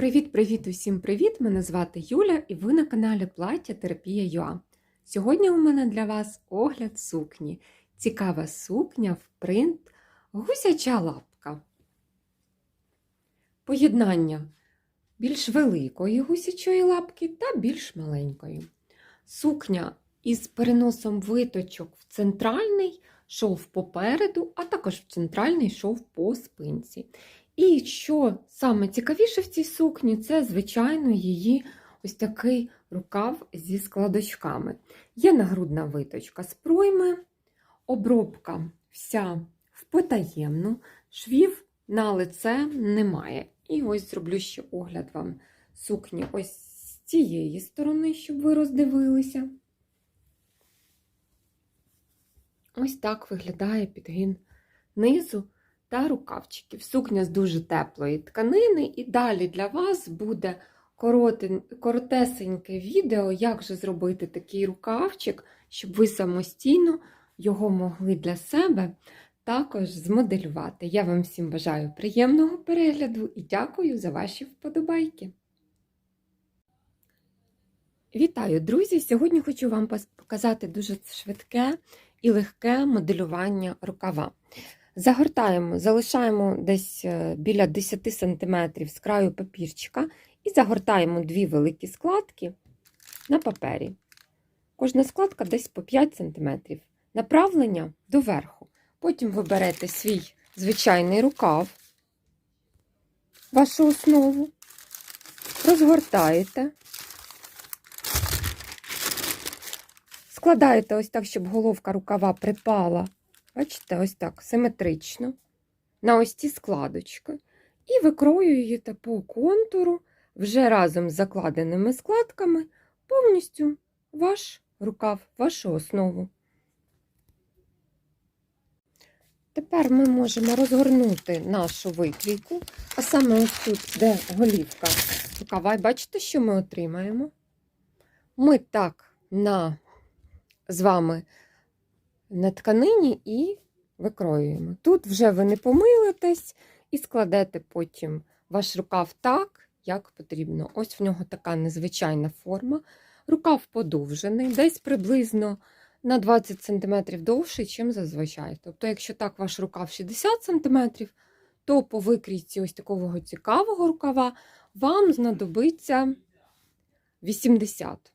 Привіт-привіт, усім привіт! Мене звати Юля і ви на каналі Плаття Терапія ЮА. Сьогодні у мене для вас огляд сукні. Цікава сукня в принт гусяча лапка. Поєднання більш великої гусячої лапки та більш маленької. Сукня із переносом виточок в центральний шов попереду, а також в центральний шов по спинці. І що саме цікавіше в цій сукні, це, звичайно, її ось такий рукав зі складочками. Є нагрудна виточка з пройми, обробка вся в потаємну, швів на лице немає. І ось зроблю ще огляд вам сукні ось з цієї сторони, щоб ви роздивилися. Ось так виглядає підгин низу та рукавчиків. Сукня з дуже теплої тканини, і далі для вас буде коротесеньке відео, як же зробити такий рукавчик, щоб ви самостійно його могли для себе також змоделювати. Я вам всім бажаю приємного перегляду і дякую за ваші вподобайки. Вітаю, друзі! Сьогодні хочу вам показати дуже швидке і легке моделювання рукава. Загортаємо, залишаємо десь біля 10 см з краю папірчика і загортаємо дві великі складки на папері. Кожна складка десь по 5 см. Направлення доверху. Потім ви берете свій звичайний рукав, вашу основу, розгортаєте, складаєте ось так, щоб головка рукава припала. Бачите, ось так, симетрично, на ось ці складочки. І викроюєте по контуру, вже разом з закладеними складками, повністю ваш рукав, вашу основу. Тепер ми можемо розгорнути нашу викрійку, а саме ось тут, де голівка рукава. Бачите, що ми отримаємо? Ми так на з вами на тканині і викроюємо. Тут вже ви не помилитесь і складете потім ваш рукав так, як потрібно. Ось в нього така незвичайна форма. Рукав подовжений, десь приблизно на 20 см довший, ніж зазвичай. Тобто, якщо так ваш рукав 60 см, то по викрійці ось такого цікавого рукава вам знадобиться 80